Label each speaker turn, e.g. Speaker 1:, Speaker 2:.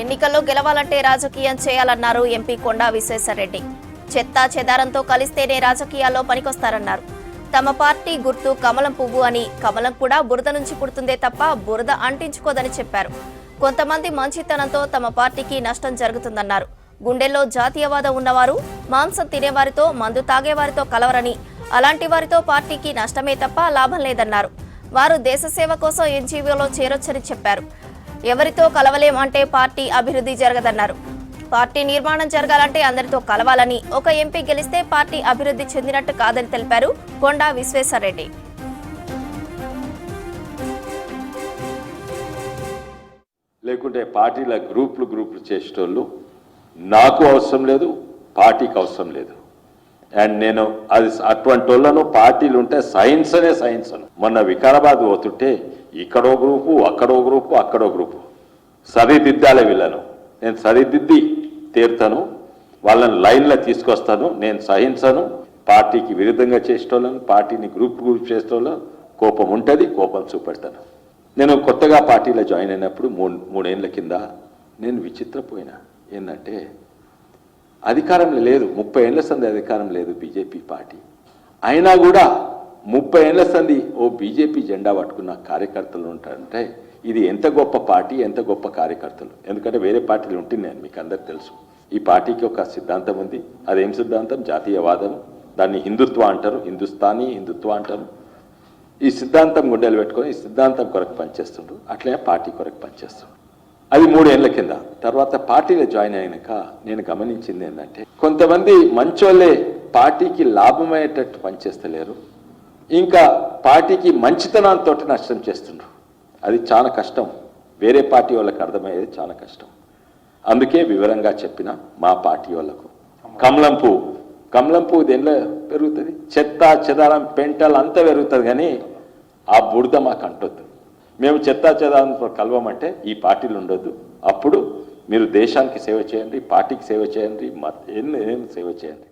Speaker 1: ఎన్నికల్లో గెలవాలంటే రాజకీయం చేయాలన్నారు ఎంపీ కొండా విశ్వేశ్వరరెడ్డి. చెత్తా చెదారంతో కలిస్తేనే రాజకీయాల్లో పనికొస్తారన్నారు. తమ పార్టీ గుర్తు కమలం పువ్వు అని కమలం కూడా బురద నుంచి పుడుతుందే తప్ప బురద అంటించుకోదని చెప్పారు. కొంతమంది మంచితనంతో తమ పార్టీకి నష్టం జరుగుతుందన్నారు. గుండెల్లో జాతీయవాదం ఉన్నవారు మాంసం తినేవారితో మందు తాగేవారితో కలవరని అలాంటి వారితో పార్టీకి నష్టమే తప్ప లాభం లేదన్నారు. వారు దేశ సేవ కోసం ఎన్జీవోలో చేరొచ్చని చెప్పారు. ఎవరితో కలవలేం అంటే పార్టీ అభివృద్ధి జరగదన్నారు. పార్టీ నిర్మాణం జరగాలంటే అందరితో కలవాలని ఒక ఎంపీ గెలిస్తే పార్టీ అభివృద్ధి చెందినట్టు కాదని తెలిపారు కొండా విశ్వేశ్వరరెడ్డి.
Speaker 2: లేకుంటే పార్టీల గ్రూపులు గ్రూపులు చేసేటోళ్ళు నాకు అవసరం లేదు పార్టీకి అవసరం లేదు. అండ్ నేను అది అటువంటి వాళ్ళను పార్టీలు ఉంటే సైన్స్ అనే సైన్స్ మొన్న వికారాబాద్ పోతుంటే ఇక్కడో గ్రూపు అక్కడో గ్రూపు అక్కడో గ్రూపు. సరిదిద్దాలి వీళ్ళను. నేను సరిదిద్ది తీరుతాను. వాళ్ళని లైన్లో తీసుకొస్తాను. నేను సహించను. పార్టీకి విరుద్ధంగా చేసేటోళ్ళను పార్టీని గ్రూప్ గ్రూప్ చేసేటోళ్ళను కోపం ఉంటుంది కోపం చూపెడతాను. నేను కొత్తగా పార్టీలో జాయిన్ అయినప్పుడు మూడు మూడేళ్ళ కింద నేను విచిత్రపోయినా. ఏంటంటే అధికారం లేదు. ముప్పై ఏళ్ళ సంది అధికారం లేదు బీజేపీ పార్టీ. అయినా కూడా ముప్పై ఏళ్ళ సంది ఓ బీజేపీ జెండా పట్టుకున్న కార్యకర్తలు ఉంటారంటే ఇది ఎంత గొప్ప పార్టీ ఎంత గొప్ప కార్యకర్తలు? ఎందుకంటే వేరే పార్టీలు ఉంటున్నాయని మీకు అందరికి తెలుసు. ఈ పార్టీకి ఒక సిద్ధాంతం ఉంది. అదేం సిద్ధాంతం? జాతీయవాదం. దాన్ని హిందుత్వ అంటారు. హిందుస్థానీ హిందుత్వ అంటారు. ఈ సిద్ధాంతం గుండెలు పెట్టుకొని ఈ సిద్ధాంతం కొరకు పనిచేస్తుండ్రు. అట్లనే పార్టీ కొరకు పనిచేస్తుండ్రు. అది మూడేళ్ళ కింద. తర్వాత పార్టీలో జాయిన్ అయినాక నేను గమనించింది ఏంటంటే కొంతమంది మంచోళ్ళే పార్టీకి లాభమయ్యేటట్టు పనిచేస్తలేరు. ఇంకా పార్టీకి మంచితనంతో నష్టం చేస్తుండ్రు. అది చాలా కష్టం. వేరే పార్టీ వాళ్ళకి అర్థమయ్యేది చాలా కష్టం. అందుకే వివరంగా చెప్పిన మా పార్టీ వాళ్ళకు. కమలం పువ్వు. కమలం పువ్వు దేనిలో పెరుగుతుంది? చెత్త చెదారం పెంటలు అంతా పెరుగుతుంది కానీ ఆ బుడద మాకు అంటొద్దు. మేము చెత్త చెదారంతో కలవమంటే ఈ పార్టీలు ఉండొద్దు. అప్పుడు మీరు దేశానికి సేవ చేయండి పార్టీకి సేవ చేయండి ఏం ఏం సేవ చేయండి.